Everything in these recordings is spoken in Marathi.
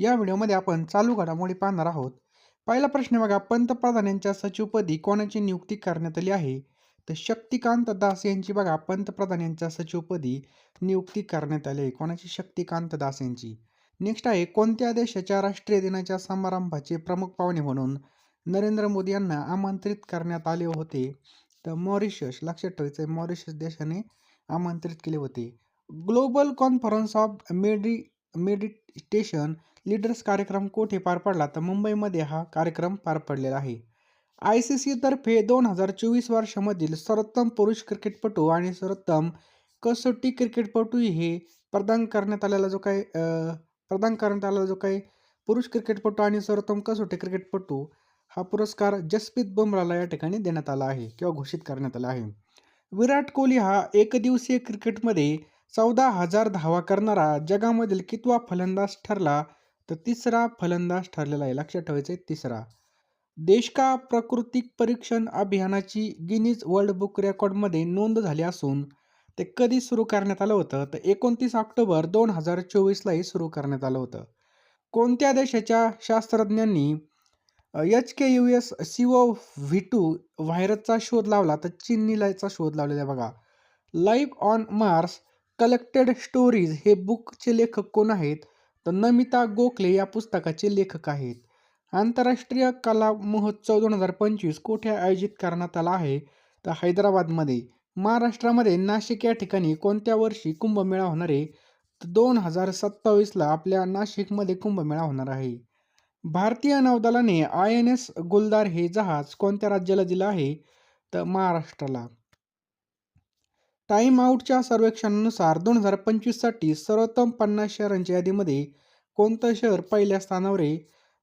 या व्हिडिओमध्ये आपण चालू घडामोडी पाहणार आहोत. पहिला प्रश्न बघा पंतप्रधानांच्या सचिवपदी कोणाची नियुक्ती करण्यात आली आहे? तर शक्तिकांत दास यांची बघा पंतप्रधान यांच्या सचिवपदी नियुक्ती करण्यात आली आहे. कोणाची? शक्तिकांत दास यांची. नेक्स्ट आहे कोणत्या देशाच्या राष्ट्रीय दिनाच्या समारंभाचे प्रमुख पाहुणे म्हणून नरेंद्र मोदी यांना आमंत्रित करण्यात आले होते? तर मॉरिशस लक्षात ठेवायचं आहे मॉरिशस देशाने आमंत्रित केले होते. Global conference of medi meditation leaders कार्यक्रम कोठे पार पडला तर मुंबईमध्ये हा कार्यक्रम पार पडलेला आहे. आय सी सीतर्फे दोन हजार चोवीस वर्षामधील सर्वोत्तम पुरुष क्रिकेटपटू आणि सर्वोत्तम कसोटी क्रिकेटपटू हे प्रदान करण्यात आलेला जो काही प्रदान करण्यात आलेला जो काही पुरुष क्रिकेटपटू आणि सर्वोत्तम कसोटी क्रिकेटपटू हा पुरस्कार जसप्रीत बुमराला या ठिकाणी देण्यात आला आहे किंवा घोषित करण्यात आला आहे. विराट कोहली हा एकदिवसीय क्रिकेटमध्ये चौदा हजार धावा करणारा जगामधील कितवा फलंदाज ठरला तर तिसरा फलंदाज ठरलेला आहे. लक्षात ठेवायचं आहे तिसरा. देश का प्राकृतिक परीक्षण अभियानाची गिनीज वर्ल्ड बुक रेकॉर्डमध्ये नोंद झाली असून ते कधी सुरू करण्यात आलं होतं? तर एकोणतीस ऑक्टोबर दोन हजार चोवीसलाही सुरू करण्यात आलं होतं. कोणत्या देशाच्या शास्त्रज्ञांनी H K U S C O V two व्हायरसचा शोध लावला? तर चिन्नीलाचा शोध लावलेला आहे बघा. Live on Mars collected stories हे बुकचे लेखक कोण आहेत? तर नमिता गोखले या पुस्तकाचे लेखक आहेत. आंतरराष्ट्रीय कला महोत्सव दोन हजार पंचवीस कोठे आयोजित करण्यात आला आहे? तर हैदराबादमध्ये. महाराष्ट्रामध्ये नाशिक या ठिकाणी कोणत्या वर्षी कुंभमेळा होणार आहे? तर दोन हजार सत्तावीसला आपल्या नाशिकमध्ये कुंभमेळा होणार आहे. भारतीय नौदलाने आय एन एस गुलदार हे जहाज कोणत्या राज्याला दिलं आहे? तर महाराष्ट्राला. टाईम आउटच्या सर्वेक्षणानुसार दोन हजार पंचवीससाठी सर्वोत्तम पन्नास शहरांच्या यादीमध्ये कोणतं शहर पहिल्या स्थानावर आहे?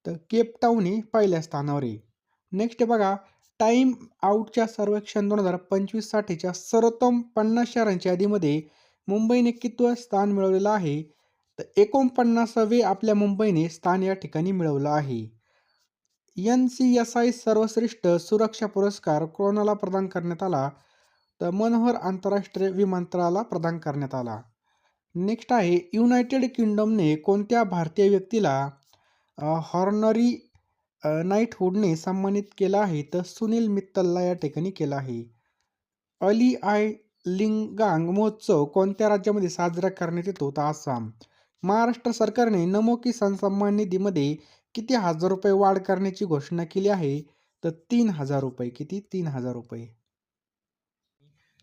तर केपटाऊन हे पहिल्या स्थानावर आहे. नेक्स्ट बघा टाईम आउटच्या सर्वेक्षण दोन हजार पंचवीससाठीच्या सर्वोत्तम पन्नास शहरांच्या यादीमध्ये मुंबईने कितवं स्थान मिळवलेलं आहे? तर एकोणपन्नासावे आपल्या मुंबईने स्थान या ठिकाणी मिळवलं आहे. एन सी एस आय सर्वश्रेष्ठ सुरक्षा पुरस्कार कोणाला प्रदान करण्यात आला? तर मनोहर आंतरराष्ट्रीय विमानतळाला प्रदान करण्यात आला. नेक्स्ट आहे युनायटेड किंगडमने कोणत्या भारतीय व्यक्तीला हॉर्नरी नाईटहूडने सन्मानित केलं आहे? तर सुनील मित्तलला या ठिकाणी केलं आहे. अली आय लिंगांग महोत्सव कोणत्या राज्यामध्ये साजरा करण्यात येतो? तर आसाम. महाराष्ट्र सरकारने नमो किसान सन्मान निधीमध्ये किती हजार रुपये वाढ करण्याची घोषणा केली आहे? तर तीन हजार रुपये. किती? तीन हजार रुपये.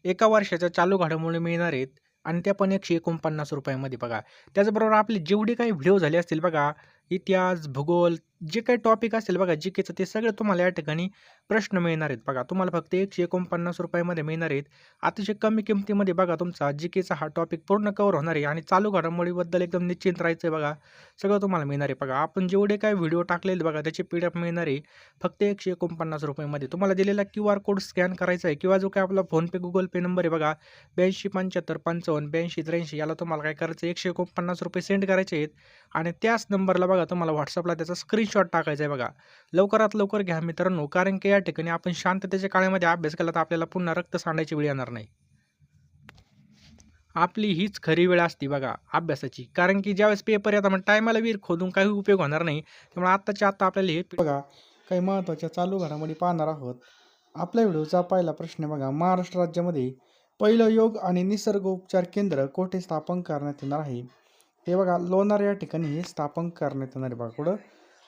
एका वर्षाच्या चालू घडामोडी मिळणार आहेत आणि त्या पण एकशे एकोणपन्नास रुपयामध्ये बघा. त्याचबरोबर आपले जेवढे काही व्हिडिओ झाले असतील बघा इतिहास भूगोल जे काही टॉपिक असेल बघा जी केचं ते सगळे तुम्हाला या ठिकाणी प्रश्न मिळणार आहेत. बघा तुम्हाला फक्त एकशे एकोणपन्नास रुपयामध्ये मिळणार आहेत. अतिशय कमी किमतीमध्ये बघा तुमचा जी केचा हा टॉपिक पूर्ण कवर होणार आहे आणि चालू घडामोडीबद्दल एकदम निश्चिंत राहायचं आहे बघा. सगळं तुम्हाला मिळणार आहे बघा. आपण जेवढे काही व्हिडिओ टाकलेले बघा त्याचे पी डी एफ मिळणार आहे. फक्त एकशे एकोणपन्नास रुपयामध्ये. तुम्हाला दिलेला क्यू आर कोड स्कॅन करायचा आहे किंवा जो काय आपला फोनपे गुगल पे नंबर आहे बघा ब्याऐंशी पंच्याहत्तर पंचावन्न ब्याऐंशी त्र्याऐंशी याला तुम्हाला काय करायचं एकशे एकोणपन्नास रुपये सेंड करायचे आहेत. आणि त्याच नंबरला बघा तुम्हाला व्हॉट्सअपला त्याचा स्क्रीनशॉट टाकायचा आहे बघा. लवकरात लवकर घ्या मित्रांनो कारण की या ठिकाणी आपण शांततेच्या काळामध्ये अभ्यास केला तर आपल्याला पुन्हा रक्त सांडायची वेळ येणार नाही. आपली हीच खरी वेळ असते बघा अभ्यासाची. कारण की ज्यावेळेस पेपर येतात मग टायमाला वीर खोदून काही उपयोग होणार नाही. त्यामुळे आत्ताच्या आत्ता आपल्याला हे बघा काही महत्त्वाच्या चालू घडामोडी पाहणार आहोत. आपल्या व्हिडिओचा पहिला प्रश्न बघा महाराष्ट्र राज्यामध्ये पहिलं योग आणि निसर्ग उपचार केंद्र कोठे स्थापन करण्यात येणार आहे? हे बघा लोणार या ठिकाणी हे स्थापन करण्यात येणार आहे बघा कुठं?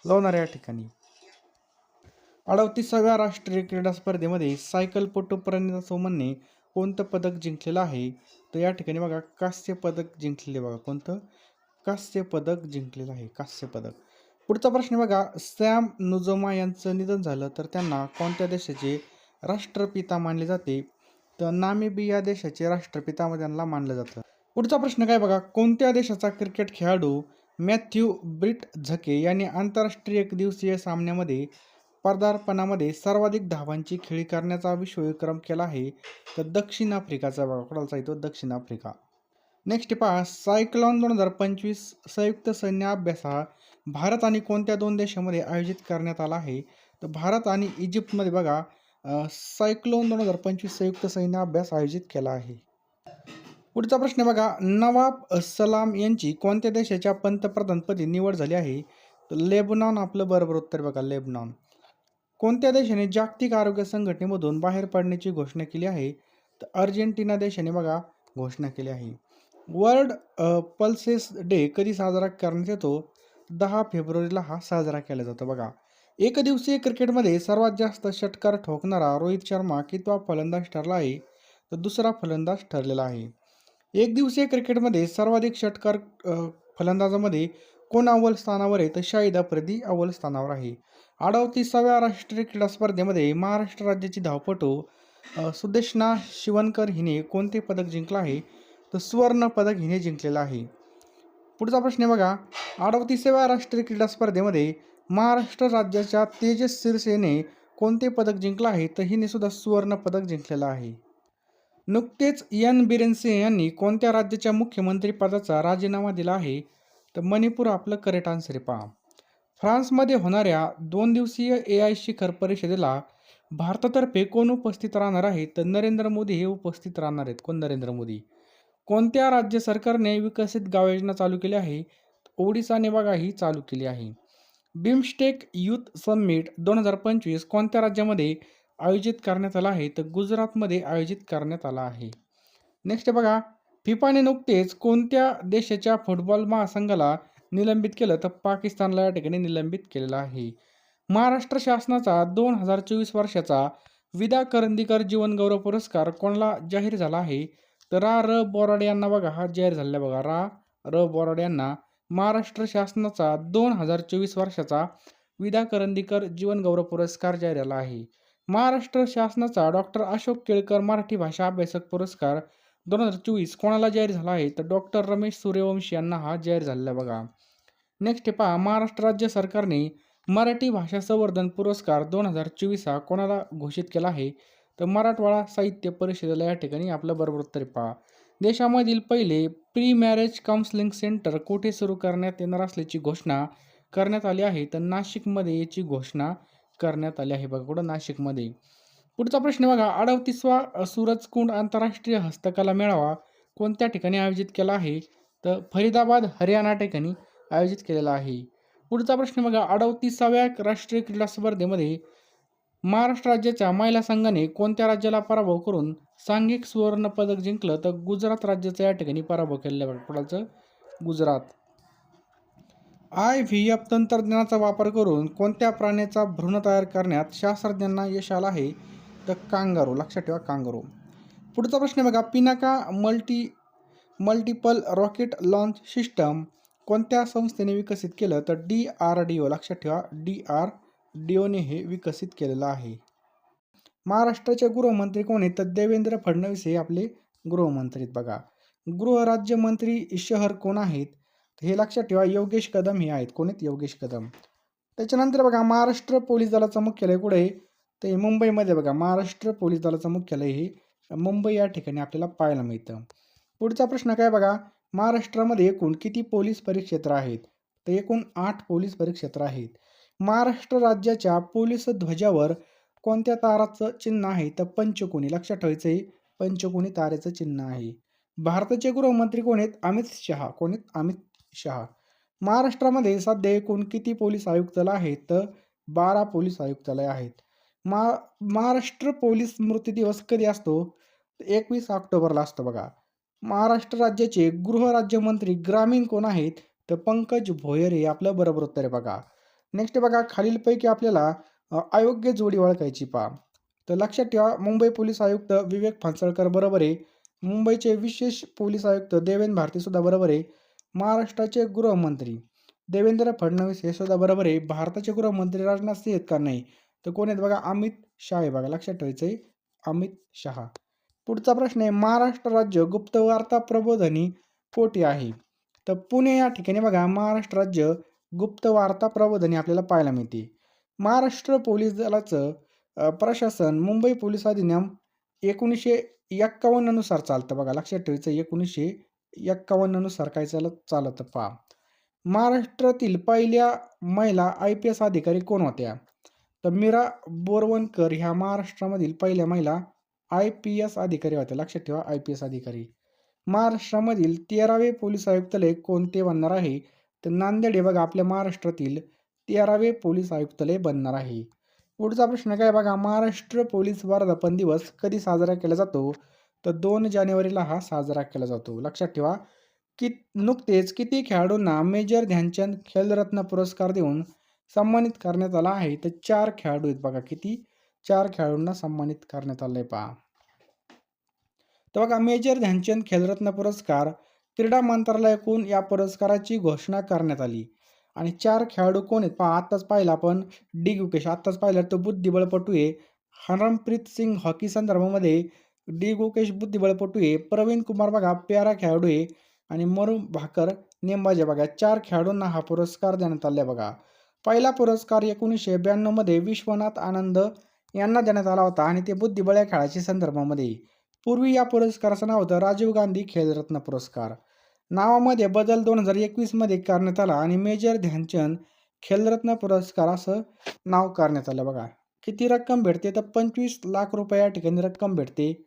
लोणार या ठिकाणी अडतीसाव्या राष्ट्रीय क्रीडा स्पर्धेमध्ये सायकलपटू प्रणिता सोमनने कोणतं पदक जिंकलेलं आहे? तर या ठिकाणी बघा कांस्य पदक जिंकलेले बघा कोणतं? कांस्य पदक जिंकलेलं आहे कांस्य पदक. पुढचा प्रश्न बघा सॅम नुजोमा यांचं निधन झालं तर त्यांना कोणत्या देशाचे राष्ट्रपिता मानले जाते? तर नामिबिया देशाचे राष्ट्रपिता त्यांना मानलं जातं. पुढचा प्रश्न काय बघा कोणत्या देशाचा क्रिकेट खेळाडू मॅथ्यू ब्रिट झके यांनी आंतरराष्ट्रीय एकदिवसीय सामन्यामध्ये पदार्पणामध्ये सर्वाधिक धावांची खेळी करण्याचा विश्वविक्रम केला आहे. तर दक्षिण आफ्रिकाचा बघा येतो दक्षिण आफ्रिका. नेक्स्ट पहा सायक्लॉन दोन हजार पंचवीस संयुक्त सैन्य अभ्यास हा भारत आणि कोणत्या दोन देशामध्ये आयोजित करण्यात आला आहे? तर भारत आणि इजिप्तमध्ये बघा सायक्लोन दोन हजार पंचवीस संयुक्त सैन्य अभ्यास आयोजित केला आहे. पुढचा प्रश्न बघा. नवाब सलाम यांची कोणत्या देशाच्या पंतप्रधानपदी निवड झाली आहे? तर लेबनॉन आपलं बरोबर उत्तर बघा लेबनॉन. कोणत्या देशाने जागतिक आरोग्य संघटनेमधून बाहेर पडण्याची घोषणा केली आहे? तर अर्जेंटिना देशाने बघा घोषणा केली आहे. वर्ल्ड पल्सेस डे कधी साजरा करण्यात येतो? दहा फेब्रुवारीला हा साजरा केला जातो बघा. एकदिवसीय क्रिकेटमध्ये सर्वात जास्त षटकार ठोकणारा रोहित शर्मा कितवा फलंदाज ठरला आहे? तर दुसरा फलंदाज ठरलेला आहे. एक दिवसीय क्रिकेटमध्ये सर्वाधिक षटकार फलंदाजामध्ये कोण अव्वल स्थानावर आहे? तर शाहिद आफ्रिदी अव्वल स्थानावर आहे. अडतीसाव्या राष्ट्रीय क्रीडा स्पर्धेमध्ये महाराष्ट्र राज्याची धावपटू सुदेशना शिवनकर हिने कोणते पदक जिंकलं आहे? तर सुवर्ण पदक हिने जिंकलेलं आहे. पुढचा प्रश्न आहे बघा. अडतीसाव्या राष्ट्रीय क्रीडा स्पर्धेमध्ये महाराष्ट्र राज्याच्या तेजस सिरसेने कोणते पदक जिंकलं आहे? तर हिने सुद्धा सुवर्ण पदक जिंकलेलं आहे. नुकतेच एन बिरेन सिंह यांनी कोणत्या राज्याच्या मुख्यमंत्रीपदाचा राजीनामा दिला आहे? तर मणिपूर आपलं करेक्ट आन्सर आहे पहा. फ्रान्समध्ये होणाऱ्या दोन दिवसीय ए आय शिखर परिषदेला भारतातर्फे कोण उपस्थित राहणार आहे? तर नरेंद्र मोदी हे उपस्थित राहणार आहेत. कोण नरेंद्र मोदी? कोणत्या राज्य सरकारने विकसित गाव योजना चालू केली आहे? ओडिसाने बघा ही चालू केली आहे. बिमस्टेक युथ समिट दोन हजार पंचवीस कोणत्या राज्यामध्ये आयोजित करण्यात आला आहे तर गुजरातमध्ये आयोजित करण्यात आला आहे. नेक्स्ट बघा फिफाने नुकतेच कोणत्या देशाच्या फुटबॉल महासंघाला निलंबित केलं तर पाकिस्तानला या ठिकाणी निलंबित केलेलं आहे. महाराष्ट्र शासनाचा दोन हजार चोवीस वर्षाचा विदा करंदीकर जीवनगौरव पुरस्कार कोणाला जाहीर झाला आहे? तर रा. र. बोराडे यांना बघा हा जाहीर झालेला बघा. रा. र. बोराडे यांना महाराष्ट्र शासनाचा दोन हजार चोवीस वर्षाचा विदा करंदीकर जीवनगौरव पुरस्कार जाहीर झाला आहे. महाराष्ट्र शासनाचा डॉक्टर अशोक केळकर मराठी भाषा अभ्यासक पुरस्कार दोन हजार चोवीस कोणाला जाहीर झाला आहे? तर डॉक्टर रमेश सूर्यवंशी यांना हा जाहीर झालेला आहे बघा. नेक्स्ट पहा महाराष्ट्र राज्य सरकारने मराठी भाषा संवर्धन पुरस्कार दोन हजार चोवीस हा कोणाला घोषित केला आहे? तर मराठवाडा साहित्य परिषदेला या ठिकाणी आपलं बरोबर उत्तर पहा. देशामधील पहिले प्री मॅरेज काउन्सिलिंग सेंटर कुठे सुरू करण्यात येणार असल्याची घोषणा करण्यात आली आहे? तर नाशिकमध्ये याची घोषणा करण्यात आले आहे. बघा कुठं? नाशिकमध्ये. पुढचा प्रश्न बघा अडतीसवा सूरजकुंड आंतरराष्ट्रीय हस्तकला मेळावा कोणत्या ठिकाणी आयोजित केला आहे? तर फरीदाबाद हरियाणा ठिकाणी आयोजित केलेला आहे. पुढचा प्रश्न बघा अडतीसाव्या राष्ट्रीय क्रीडा स्पर्धेमध्ये महाराष्ट्र राज्याच्या महिला संघाने कोणत्या राज्याला पराभव करून सांघिक सुवर्ण पदक जिंकलं? तर गुजरात राज्याचा या ठिकाणी पराभव केलेला आहे बघा. गुजरात. आय व्ही एफ तंत्रज्ञानाचा वापर करून कोणत्या प्राण्याचा भ्रूण तयार करण्यात शास्त्रज्ञांना यश आलं आहे? तर कांगारू लक्षात ठेवा कांगारू. पुढचा प्रश्न बघा. Pinaka multi multiple rocket launch system कोणत्या संस्थेने विकसित केलं? तर डी आर डी ओ लक्षात ठेवा. डी आर डी ओने हे विकसित केलेलं आहे. महाराष्ट्राचे गृहमंत्री कोण आहेत? तर देवेंद्र फडणवीस हे आपले गृहमंत्री बघा. गृहराज्यमंत्री शहर कोण आहेत? तर हे लक्षात ठेवा योगेश कदम हे आहेत. कोणीत योगेश कदम. त्याच्यानंतर बघा महाराष्ट्र पोलीस दलाचं मुख्यालय कुठे आहे? तर हे मुंबईमध्ये बघा महाराष्ट्र पोलीस दलाचं मुख्यालय हे मुंबई या ठिकाणी आपल्याला पाहायला मिळतं. पुढचा प्रश्न काय बघा महाराष्ट्रामध्ये एकूण किती पोलीस परिक्षेत्र आहेत? तर एकूण आठ पोलीस परिक्षेत्र आहेत. महाराष्ट्र राज्याच्या पोलीस ध्वजावर कोणत्या ताराचं चिन्ह आहे? तर पंचकोणी लक्षात ठेवायचं आहे पंचकोणी तारेचं चिन्ह आहे. भारताचे गृहमंत्री कोण आहेत? अमित शहा. कोण आहेत? अमित शहा महाराष्ट्रामध्ये सध्या एकूण किती पोलीस आयुक्तालय आहेत? तर बारा पोलीस आयुक्तालय आहेत. मा महाराष्ट्र पोलीस स्मृती दिवस कधी असतो? एकवीस ऑक्टोबरला असतो बघा. महाराष्ट्र राज्याचे गृहराज्यमंत्री ग्रामीण कोण आहेत? तर पंकज भोयर हे आपलं बरोबर उत्तर आहे बघा. नेक्स्ट बघा खालीलपैकी आपल्याला अयोग्य जोडी ओळखायची पहा तर लक्षात ठेवा मुंबई पोलीस आयुक्त विवेक फांसळकर बरोबर आहे. मुंबईचे विशेष पोलीस आयुक्त देवेंद्र भारती सुद्धा बरोबर आहे. महाराष्ट्राचे गृहमंत्री. देवेंद्र फडणवीस हे सुद्धा बरोबर आहे. भारताचे गृहमंत्री राजनाथ सिंह आहेत का नाही? तर कोण आहेत बघा? अमित शाह आहे बघा. लक्षात ठेवायचं आहे अमित शहा. पुढचा प्रश्न आहे. महाराष्ट्र राज्य गुप्तवार्ता प्रबोधनी पोटी आहे. तर पुणे या ठिकाणी बघा. महाराष्ट्र राज्य गुप्तवार्ता प्रबोधनी आपल्याला पाहायला मिळते. महाराष्ट्र पोलीस दलाचं प्रशासन मुंबई पोलीस अधिनियम एकोणीसशे एक्कावन्ननुसार चालतं बघा. लक्षात ठेवायचं एकोणीसशे एक्कावन्ननुसार काय चालत चालत पहा. महाराष्ट्रातील पहिल्या महिला आय पी एस अधिकारी कोण होत्या? तर मीरा बोरवणकर ह्या महाराष्ट्रामधील पहिल्या महिला आय पी एस अधिकारी होत्या. लक्षात ठेवा आय पी एस अधिकारी. महाराष्ट्रामधील तेरावे पोलीस आयुक्तालय कोणते बनणार आहे? तर नांदेड हे बघा आपल्या महाराष्ट्रातील तेरावे पोलीस आयुक्तालय बनणार आहे. पुढचा प्रश्न काय बघा महाराष्ट्र पोलीस वर्धापन दिवस कधी साजरा केला जातो? तर दोन जानेवारीला हा साजरा केला जातो. लक्षात ठेवा की नुकतेच किती खेळाडूंना मेजर ध्यानचंद खेलरत्न पुरस्कार देऊन सन्मानित करण्यात आला आहे. तर चार खेळाडू आहेत बघा किती. चार खेळाडूंना सन्मानित करण्यात आलंय पहा. तर बघा मेजर ध्यानचंद खेलरत्न पुरस्कार क्रीडा मंत्रालयाकडून या पुरस्काराची घोषणा करण्यात आली. आणि चार खेळाडू कोण आहेत पहा आत्ताच पाहिलं आपण. डी. गुकेश आत्ताच पाहिलं तर बुद्धिबळपटू आहे. हरमप्रीत सिंग हॉकी संदर्भामध्ये डी गोकेश बुद्धिबळपटू आहे प्रवीण कुमार बघा प्यारा खेळाडू आहे आणि मरू भाकर नेमबाजी बघा चार खेळाडूंना हा पुरस्कार देण्यात आला आहे बघा. पहिला पुरस्कार एकोणीसशे ब्याण्णवमध्ये विश्वनाथ आनंद यांना देण्यात आला होता आणि ते बुद्धिबळ या खेळाच्या संदर्भामध्ये. पूर्वी या पुरस्काराचं नाव होतं राजीव गांधी खेलरत्न पुरस्कार. नावामध्ये बदल दोन हजार एकवीसमध्ये करण्यात आला आणि मेजर ध्यानचंद खेलरत्न पुरस्कार असं नाव करण्यात आलं बघा. किती रक्कम भेटते? तर पंचवीस लाख रुपये या ठिकाणी रक्कम भेटते.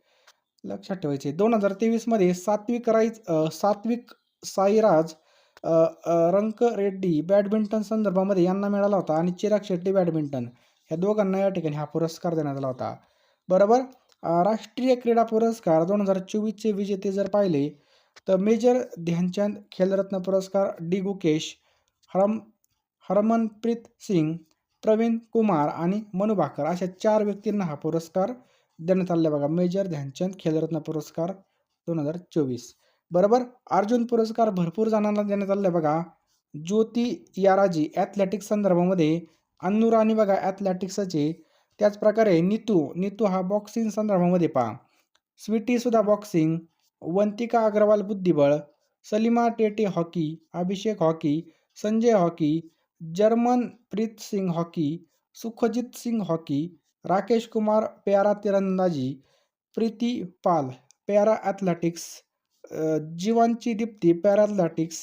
लक्षात ठेवायचे. दोन हजार तेवीसमध्ये सात्विक राईज सात्विक साईराज रंक रेड्डी बॅडमिंटन संदर्भामध्ये यांना मिळाला होता आणि चिराग शेट्टी बॅडमिंटन. ह्या दोघांना या ठिकाणी हा पुरस्कार देण्यात आला होता. बरोबर? राष्ट्रीय क्रीडा पुरस्कार दोन हजार चोवीसचे विजेते जर पाहिले तर मेजर ध्यानचंद खेलरत्न पुरस्कार डी गुकेश हरम हरमनप्रीत सिंग प्रवीण कुमार आणि मनु भाकर अशा चार व्यक्तींना हा पुरस्कार देण्यात आलेला बघा. मेजर ध्यानचंद खेलरत्न पुरस्कार दोन हजार चोवीस. बरोबर? अर्जुन पुरस्कार भरपूर जणांना देण्यात आलेला बघा. ज्योती याराजी ॲथलेटिक्स संदर्भामध्ये अन्नुराणी बघा ॲथलेटिक्सचे त्याचप्रकारे नितू नितू हा बॉक्सिंग संदर्भामध्ये पहा. स्वीटीसुद्धा बॉक्सिंग वंतिका अग्रवाल बुद्धिबळ. Salima Tete hockey Abhishek hockey Sanjay hockey Jarmanpreet Singh hockey Sukhjeet Singh hockey Rakesh Kumar प्यारा तिरंदाजी प्रीती पाल पॅरा ॲथलेटिक्स जीवांची Deepthi para athletics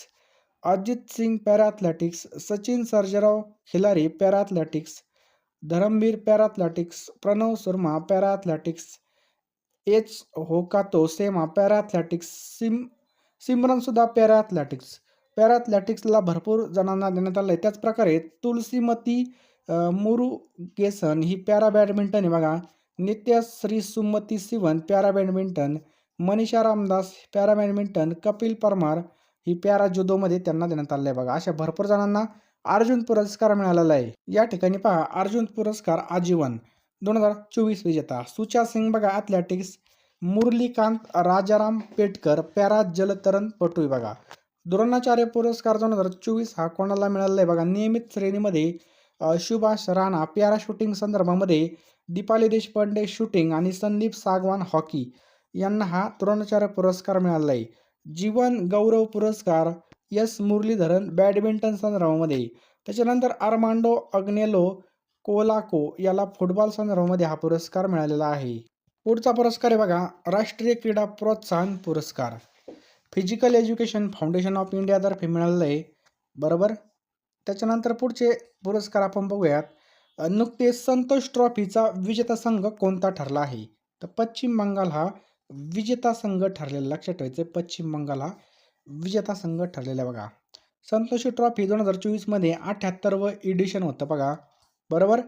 Ajeet Singh para athletics Sachin Sarjerao Khilari para athletics Dharambir para athletics Pranav Sharma para athletics H Hokato Sema para athletics SIM सिमरनसुद्धा पॅरा ॲथलेटिक्स पॅरा ॲथलेटिक्सला भरपूर जणांना देण्यात आलं आहे त्याचप्रकारे तुलसीमती मुरुगेसन ही पॅरा बॅडमिंटन आहे बघा. Nithya Sri Sumathy Sivan para badminton Manisha Ramadass para badminton Kapil Parmar ही पॅरा जुदोमध्ये त्यांना देण्यात आलं आहे बघा. अशा भरपूर जणांना अर्जुन पुरस्कार मिळालेला आहे. या ठिकाणी पहा अर्जुन पुरस्कार आजीवन. दोन हजार चोवीस विजेता. सुचा सिंग बघा ॲथलेटिक्स मुरलीकांत राजाराम पेटकर पॅरा जलतरण पटू आहे बघा. द्रोणाचार्य पुरस्कार दोन हजार चोवीस हा कोणाला मिळाला आहे बघा? नियमित श्रेणीमध्ये सुभाष राणा प्यारा शूटिंग संदर्भामध्ये दीपाली देशपांडे शूटिंग आणि संदीप सागवान हॉकी यांना हा द्रोणाचार्य पुरस्कार मिळाला आहे जीवन गौरव पुरस्कार एस मुरलीधरन बॅडमिंटन संदर्भामध्ये. त्याच्यानंतर आर्मांडो अग्नेलो कोलाको याला फुटबॉल संदर्भामध्ये हा पुरस्कार मिळालेला आहे. पुढचा पुरस्कार आहे बघा राष्ट्रीय क्रीडा प्रोत्साहन पुरस्कार. फिजिकल एज्युकेशन फाउंडेशन ऑफ इंडियातर्फे मिळालेलं आहे. बरोबर? त्याच्यानंतर पुढचे पुरस्कार आपण बघूयात. नुकतेच संतोष ट्रॉफीचा विजेता संघ कोणता ठरला आहे? तर पश्चिम बंगाल हा विजेता संघ ठरलेला लक्षात ठेवायचं पश्चिम बंगाल हा विजेता संघ ठरलेला आहे बघा. संतोषी ट्रॉफी दोन हजार चोवीसमध्ये अठ्ठ्याहत्तरवं एडिशन होतं बघा. बरोबर?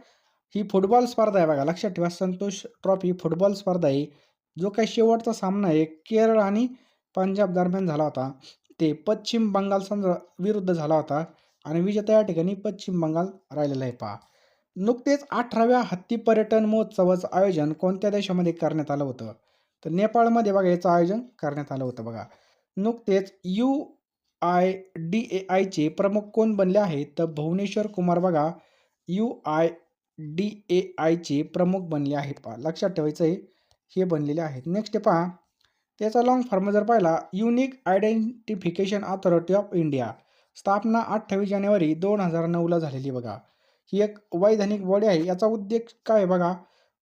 ही फुटबॉल स्पर्धा आहे बघा लक्षात ठेवा संतोष ट्रॉफी फुटबॉल स्पर्धा आहे. जो काही शेवटचा सामना आहे केरळ आणि पंजाब दरम्यान झाला होता. ते पश्चिम बंगाल संघ विरुद्ध झाला होता. आणि विजेता या ठिकाणी पश्चिम बंगाल राहिलेला आहे पहा. नुकतेच अठराव्या हत्ती पर्यटन महोत्सवाचं आयोजन कोणत्या देशामध्ये करण्यात आलं होतं? तर नेपाळमध्ये बघा याचं आयोजन करण्यात आलं होतं बघा. नुकतेच यू आय डी ए आयचे प्रमुख कोण बनले आहेत तर भुवनेश्वर कुमार बघा यू आय डी ए आयचे प्रमुख बनले आहेत पहा. लक्षात ठेवायचं आहे हे बनलेले आहेत. नेक्स्ट पहा. त्याचा लॉंग फॉर्म जर पाहिला unique identification authority of India स्थापना अठ्ठावीस जानेवारी दोन हजार नऊला झालेली बघा. ही एक वैधानिक बॉडी आहे. याचा उद्देश काय आहे बघा?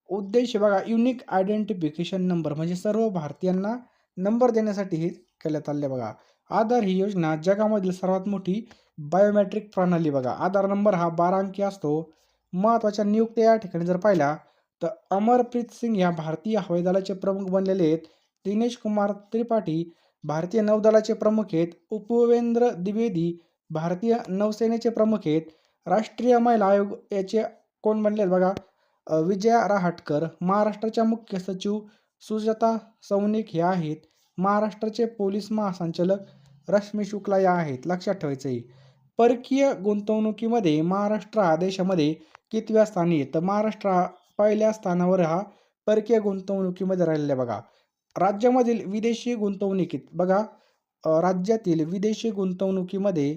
उद्देश बघा युनिक आयडेंटिफिकेशन नंबर म्हणजे सर्व भारतीयांना नंबर देण्यासाठी हे केल्यात आले बघा. आधार ही योजना जगामधील सर्वात मोठी बायोमेट्रिक प्रणाली बघा. आधार नंबर हा बारा अंकी असतो. महत्त्वाच्या नियुक्त्या या ठिकाणी जर पाहिल्या तर अमरप्रीत सिंग या भारतीय हवाई दलाचे प्रमुख बनलेले आहेत. दिनेश कुमार त्रिपाठी भारतीय नौदलाचे प्रमुख आहेत उपवेंद्र द्विवेदी भारतीय नौसेनेचे प्रमुख आहेत राष्ट्रीय महिला आयोग याचे कोण बनले आहेत बघा? विजया रहाटकर महाराष्ट्राच्या मुख्य सचिव सुजाता सौनिक हे आहेत. महाराष्ट्राचे पोलीस महासंचालक रश्मी शुक्ला या आहेत लक्षात ठेवायचं आहे परकीय गुंतवणुकीमध्ये महाराष्ट्र हा देशामध्ये कितव्या स्थानी आहे? तर महाराष्ट्र हा पहिल्या स्थानावर हा परकीय गुंतवणुकीमध्ये राहिलेला बघा. राज्यामधील विदेशी गुंतवणुकीत बघा राज्यातील विदेशी गुंतवणुकीमध्ये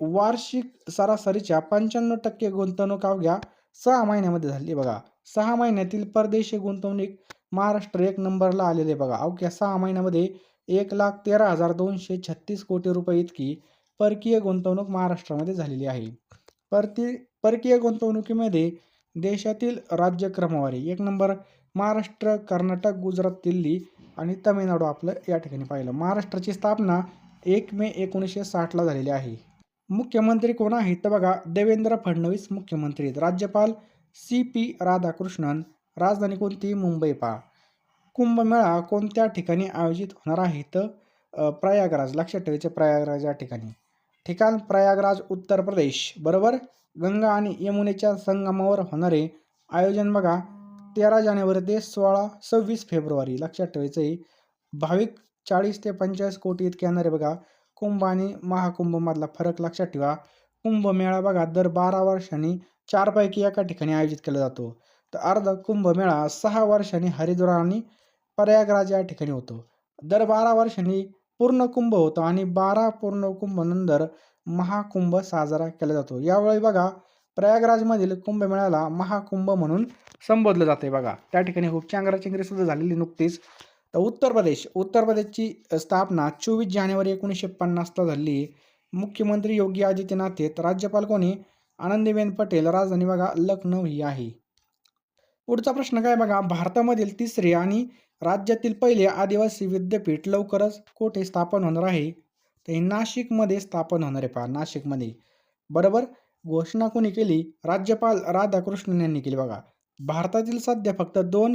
वार्षिक सरासरीच्या पंच्याण्णव टक्के गुंतवणूक अवघ्या सहा महिन्यामध्ये झाली बघा. सहा महिन्यातील परदेशी गुंतवणूक महाराष्ट्र एक नंबरला आलेले आहे बघा. अवघ्या सहा महिन्यामध्ये एक लाख तेरा हजार दोनशे छत्तीस कोटी रुपये इतकी परकीय गुंतवणूक महाराष्ट्रामध्ये झालेली आहे. परती परकीय गुंतवणुकीमध्ये देशातील राज्य क्रमवारी एक नंबर महाराष्ट्र कर्नाटक गुजरात दिल्ली आणि तमिळनाडू आपलं या ठिकाणी पाहिलं. महाराष्ट्राची स्थापना एक मे एकोणीसशे साठला झालेली आहे. मुख्यमंत्री कोण आहेत तर बघा देवेंद्र फडणवीस मुख्यमंत्री आहेत. राज्यपाल सी पी राधाकृष्णन राजधानी कोणती? मुंबई पा. कुंभमेळा कोणत्या ठिकाणी आयोजित होणार आहे तर प्रयागराज. लक्षात ठेवायचे प्रयागराज या ठिकाणी. ठिकाण प्रयागराज उत्तर प्रदेश. बरोबर? गंगा आणि यमुनेच्या संगमावर होणारे आयोजन बघा. तेरा जानेवारी ते सोळा सव्वीस फेब्रुवारी. लक्षात ठेवायचं आहे भाविक चाळीस ते पंचेचाळीस कोटी इतके येणार आहे बघा. कुंभ आणि महाकुंभमधला फरक लक्षात ठेवा. कुंभमेळा बघा दर बारा वर्षांनी चारपैकी एका ठिकाणी आयोजित केला जातो. तर अर्ध कुंभमेळा सहा वर्षांनी हरिद्वार आणि प्रयागराज या ठिकाणी होतो. दर बारा वर्षांनी पूर्ण कुंभ होतो आणि बारा पूर्ण कुंभ नंतर महाकुंभ साजरा केला जातो. यावेळी बघा प्रयागराजमधील कुंभमेळ्याला महाकुंभ म्हणून संबोधलं जाते बघा. त्या ठिकाणी खूप चांगराचिंगरी सुद्धा झालेली नुकतीच. तर उत्तर प्रदेश उत्तर प्रदेशची स्थापना चोवीस जानेवारी एकोणीसशे पन्नासला झाली. मुख्यमंत्री योगी आदित्यनाथ आहेत. राज्यपाल कोणी आनंदीबेन पटेल. राजधानी बघा लखनौ ही आहे. पुढचा प्रश्न काय बघा? भारतामधील तिसरे आणि राज्यातील पहिले आदिवासी विद्यापीठ लवकरच कोठे स्थापन होणार आहे? तर हे नाशिकमध्ये स्थापन होणार आहे पहा नाशिकमध्ये. बरोबर? घोषणा कोणी केली? राज्यपाल राधाकृष्णन यांनी केली. बघा भारतातील सध्या फक्त दोन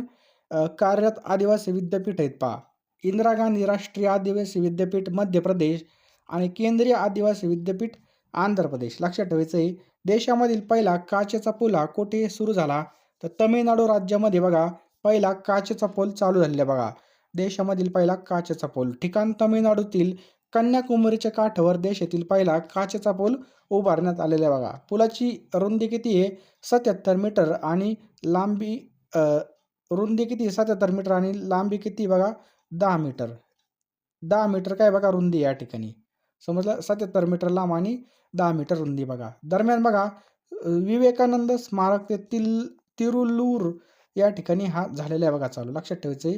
कार्यरत आदिवासी विद्यापीठ आहेत पहा. इंदिरा गांधी राष्ट्रीय आदिवासी विद्यापीठ मध्य प्रदेश आणि केंद्रीय आदिवासी विद्यापीठ आंध्र प्रदेश. लक्षात ठेवायचं आहे देशामधील पहिला काचेचा पूल हा कुठे सुरू झाला? तर तमिळनाडू राज्यामध्ये बघा पहिला काचेचा पूल चालू झालेला आहे बघा. देशामधील पहिला काचेचा पूल. ठिकाण तमिळनाडूतील कन्याकुमारीच्या काठावर देशातील पहिला काचेचा पूल उभारण्यात आलेला आहे बघा. पुलाची रुंदी किती आहे? सत्याहत्तर मीटर आणि लांबी रुंदी किती सत्याहत्तर मीटर आणि लांबी किती बघा? दहा मीटर. दहा मीटर काय बघा? रुंदी या ठिकाणी. समजलं? सत्याहत्तर मीटर लांब आणि दहा मीटर रुंदी बघा. दरम्यान बघा विवेकानंद स्मारक ते तिल तिरुल्लूर या ठिकाणी हा झालेला आहे बघा चालू. लक्षात ठेवायचं आहे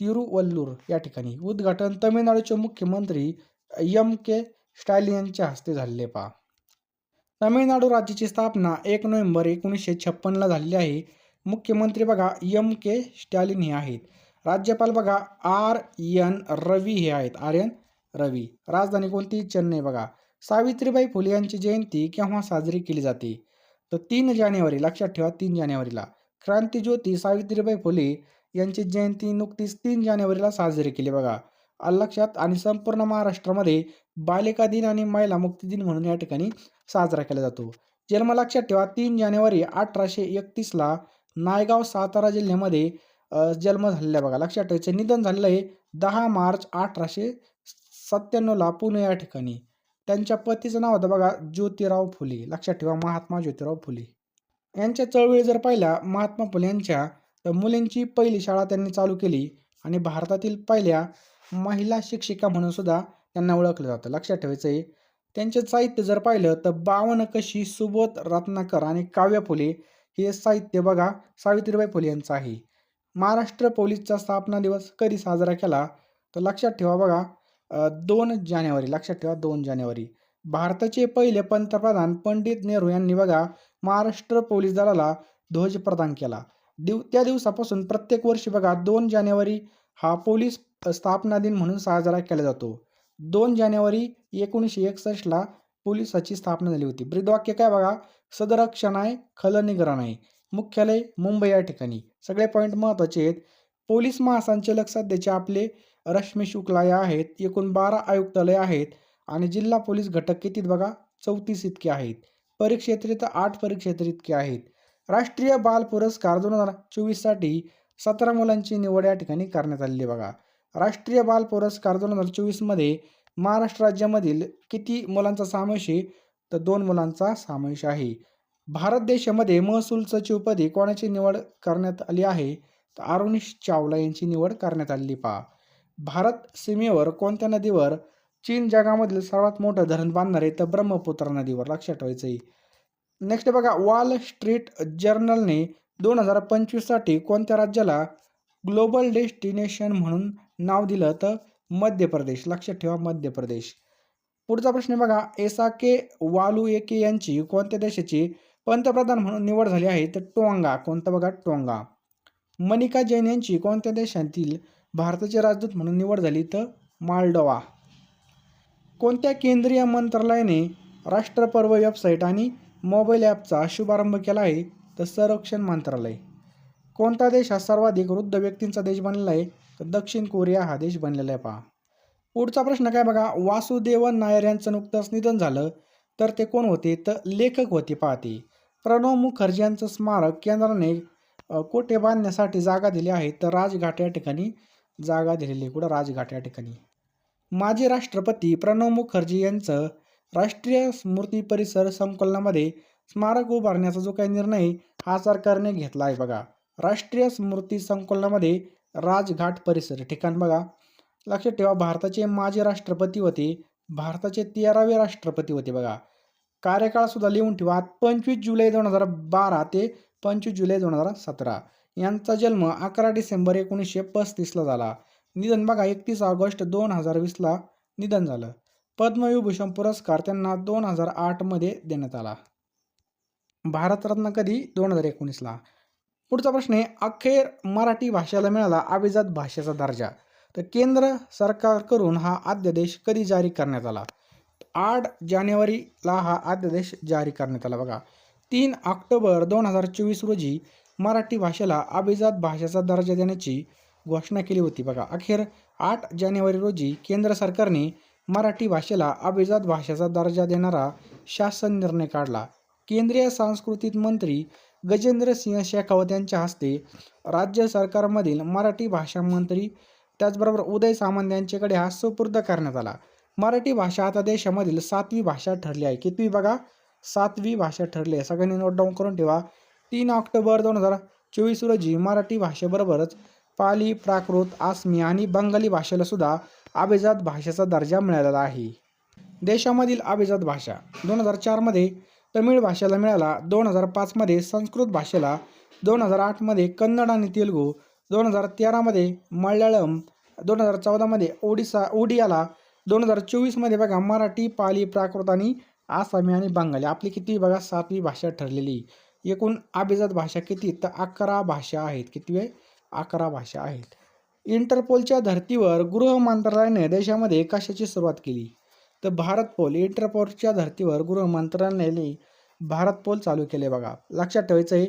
तिरुवल्लूर या ठिकाणी. उद्घाटन तमिळनाडूचे मुख्यमंत्री यम के स्टॅलिन यांच्या हस्ते झालेले पहा. तमिळनाडू राज्याची स्थापना एक नोव्हेंबर एकोणीसशे छप्पनला झालेली आहे. मुख्यमंत्री बघा यम के स्टॅलिन हे आहेत. राज्यपाल बघा आर. एन. रवी हे आहेत. आर. एन. रवी. राजधानी कोणती? चेन्नई बघा. सावित्रीबाई फुले यांची जयंती केव्हा साजरी केली जाते? तर तीन जानेवारी लक्षात ठेवा तीन जानेवारीला. क्रांतीज्योती सावित्रीबाई फुले यांची जयंती नुकतीच तीन जानेवारीला साजरी केली बघा. लक्षात आणि संपूर्ण महाराष्ट्रामध्ये बालिका दिन आणि महिला मुक्ती दिन म्हणून या ठिकाणी साजरा केला जातो. जन्म लक्षात ठेवा तीन जानेवारी अठराशे एकतीसला नायगाव सातारा जिल्ह्यामध्ये जन्म झालेला बघा. लक्षात ठेवायचं निधन झालेलं आहे दहा मार्च अठराशे सत्त्याण्णवला पुणे या ठिकाणी. त्यांच्या पतीचं नाव होतं बघा ज्योतिराव फुले. लक्षात ठेवा महात्मा ज्योतिराव फुले. यांच्या चळवळी जर पाहिल्या महात्मा फुले यांच्या तर मुलींची पहिली शाळा त्यांनी चालू केली आणि भारतातील पहिल्या महिला शिक्षिका म्हणून सुद्धा त्यांना ओळखलं जातं. लक्षात ठेवायचं आहे त्यांचे साहित्य जर पाहिलं तर बावन कशी सुबोध रत्नाकर आणि काव्य फुले हे साहित्य बघा सावित्रीबाई फुले यांचं आहे. महाराष्ट्र पोलीसचा स्थापना दिवस कधी साजरा केला? तर लक्षात ठेवा बघा दोन जानेवारी लक्षात ठेवा दोन जानेवारी. भारताचे पहिले पंतप्रधान पंडित नेहरू यांनी बघा महाराष्ट्र पोलीस दलाला ध्वज प्रदान केला. दिव त्या दिवसापासून प्रत्येक वर्षी बघा दोन जानेवारी हा पोलीस स्थापना दिन म्हणून साजरा केला जातो. दोन जानेवारी एकोणीसशे एकसष्टला पोलिसाची स्थापना झाली होती. ब्रीदवाक्य काय बघा? सदरक्षणाय आहे मुख्यालय मुंबई या ठिकाणी. सगळे पॉईंट महत्त्वाचे आहेत. पोलीस महासंचालक सध्याचे आपले रश्मी शुक्ला या आहेत. एकूण बारा आयुक्तालय आहेत. आणि जिल्हा पोलीस घटक कितीत बघा? चौतीस इतके आहेत. परिक्षेत्री तर आठ परिक्षेत्र इतके आहेत. राष्ट्रीय बाल पुरस्कार दोन हजार चोवीससाठी सतरा मुलांची निवड या ठिकाणी करण्यात आलेली आहे बघा. राष्ट्रीय बाल पुरस्कार दोन हजार चोवीसमध्ये महाराष्ट्र राज्यामधील किती मुलांचा समावेश आहे? तर दोन मुलांचा समावेश आहे. भारत देशामध्ये महसूल सचिवपदी कोणाची निवड करण्यात आली आहे? तर अरुणिश चावला यांची निवड करण्यात आलेली पहा. भारत सीमेवर कोणत्या नदीवर चीन जगामधील सर्वात मोठं धरण बांधणार आहे? तर ब्रह्मपुत्रा नदीवर. लक्षात ठेवायचं आहे. नेक्स्ट बघा वॉल स्ट्रीट जर्नलने दोन हजार पंचवीससाठी कोणत्या राज्याला ग्लोबल डेस्टिनेशन म्हणून नाव दिलं तर मध्य प्रदेश. लक्षात ठेवा मध्य प्रदेश. पुढचा प्रश्न बघा. एसाके वालू एके यांची कोणत्या देशाची पंतप्रधान म्हणून निवड झाली आहे? तर टोंगा. कोणतं बघा? टोंगा. मनिका जैन यांची कोणत्या देशातील भारताचे राजदूत म्हणून निवड झाली? तर मालडोवा कोणत्या केंद्रीय मंत्रालयाने राष्ट्रपर्व वेबसाईट आणि मोबाईल ॲपचा शुभारंभ केला आहे? तर संरक्षण मंत्रालय. कोणता देश हा सर्वाधिक वृद्ध व्यक्तींचा देश बनलेला आहे? तर दक्षिण कोरिया हा देश बनलेला आहे पहा. पुढचा प्रश्न काय बघा? वासुदेवन नायर यांचं नुकतंच निधन झालं. तर ते कोण होते? तर लेखक होते पाहते प्रणव मुखर्जी यांचं स्मारक केंद्राने कोठे बांधण्यासाठी जागा दिली आहे? तर राजघाट या ठिकाणी जागा दिलेली आहे. कुठं? राजघाट या ठिकाणी. माजी राष्ट्रपती प्रणव मुखर्जी यांचं राष्ट्रीय स्मृती परिसर संकलनामध्ये स्मारक उभारण्याचा जो काही निर्णय हा सरकारने घेतला आहे बघा. राष्ट्रीय स्मृती संकलनामध्ये राजघाट परिसर. ठिकाण बघा. लक्षात ठेवा भारताचे माजी राष्ट्रपती होते. भारताचे तेरावे राष्ट्रपती होते बघा. कार्यकाळसुद्धा लिहून ठेवा. पंचवीस जुलै दोन हजार बारा ते पंचवीस जुलै दोन हजार सतरा. यांचा जन्म अकरा डिसेंबर एकोणीसशे पस्तीसला झाला. निधन बघा एकतीस ऑगस्ट दोन हजार वीसला निधन झालं. पद्मविभूषण पुरस्कार त्यांना दोन हजार आठमध्ये देण्यात आला. भारतरत्न कधी? दोन हजार एकोणीसला. पुढचा प्रश्न आहे अखेर मराठी भाषेला मिळाला अभिजात भाषेचा दर्जा. तर केंद्र सरकारकडून हा अध्यादेश कधी जारी करण्यात आला? आठ जानेवारीला हा अध्यादेश जारी करण्यात आला बघा. तीन ऑक्टोबर दोन हजार चोवीस रोजी मराठी भाषेला अभिजात भाषेचा दर्जा देण्याची घोषणा केली होती बघा. अखेर आठ जानेवारी रोजी केंद्र सरकारने मराठी भाषेला अभिजात भाषेचा दर्जा देणारा शासन निर्णय काढला. केंद्रीय सांस्कृतिक मंत्री गजेंद्र सिंह शेखावत यांच्या हस्ते राज्य सरकारमधील मराठी भाषा मंत्री त्याचबरोबर उदय सामंत यांच्याकडे हा सुपूर्द करण्यात आला. मराठी भाषा आता देशामधील सातवी भाषा ठरली आहे. कितवी बघा? सातवी भाषा ठरली आहे. सगळ्यांनी नोट डाऊन करून ठेवा. तीन ऑक्टोबर दोन हजार चोवीस रोजी मराठी भाषेबरोबरच पाली प्राकृत आसमी आणि बंगाली भाषेला सुद्धा अभिजात भाषेचा दर्जा मिळालेला आहे. देशामधील अभिजात भाषा दोन हजार चारमध्ये तमिळ भाषेला मिळाला दोन हजार पाचमध्ये संस्कृत भाषेला दोन हजार आठमध्ये कन्नड आणि तेलुगू दोन हजार तेरामध्ये मल्याळम दोन हजार चौदामध्ये ओडिसा ओडियाला दोन हजार चोवीसमध्ये बघा मराठी पाली प्राकृत आणि आसामी आणि बंगाली. आपली किती बघा सातवी भाषा ठरलेली. एकूण अभिजात भाषा किती? तर अकरा भाषा आहेत. किती आहे? अकरा भाषा आहेत. इंटरपोलच्या धर्तीवर गृह मंत्रालयाने देशामध्ये कशाची सुरुवात केली? तर भारत पोल इंटरपोलच्या धर्तीवर गृह मंत्रालयाने भारत पोल चालू केले बघा. लक्षात ठेवायचं आहे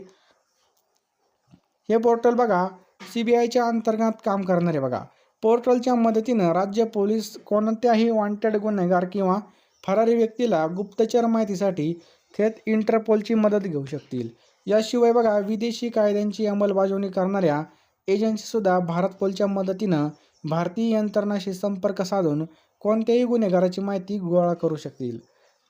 हे पोर्टल बघा सी बी आयच्या अंतर्गत काम करणारे बघा. पोर्टलच्या मदतीनं राज्य पोलीस कोणत्याही वॉन्टेड गुन्हेगार किंवा फरारी व्यक्तीला गुप्तचर माहितीसाठी थेट इंटरपोलची मदत घेऊ शकतील. याशिवाय बघा विदेशी कायद्यांची अंमलबजावणी करणाऱ्या एजन्सीसुद्धा भारत पोलच्या मदतीनं भारतीय यंत्रणाशी संपर्क साधून कोणत्याही गुन्हेगाराची माहिती गोळा करू शकतील.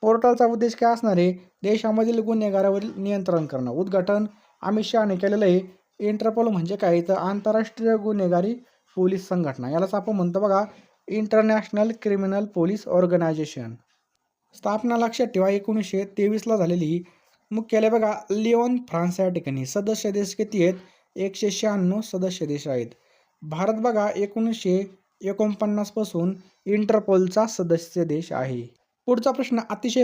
पोर्टलचा उद्देश काय असणार आहे? देशामधील गुन्हेगारावरील नियंत्रण करणं. उद्घाटन अमित शहाने केलेलं आहे. इंटरपोल म्हणजे काय? तर आंतरराष्ट्रीय गुन्हेगारी पोलीस संघटना. यालाच आपण म्हणतो बघा इंटरनॅशनल क्रिमिनल पोलीस ऑर्गनायझेशन. स्थापना लक्षात ठेवा एकोणीसशे तेवीसला झालेली मुख्यालय बघा लिओन फ्रान्स या ठिकाणी. सदस्य देश किती आहेत? एकशे शहाण्णव सदस्य देश आहेत. भारत बघा एकोणीसशे एकोणपन्नासपासून इंटरपोलचा सदस्य देश आहे. पुढचा प्रश्न अतिशय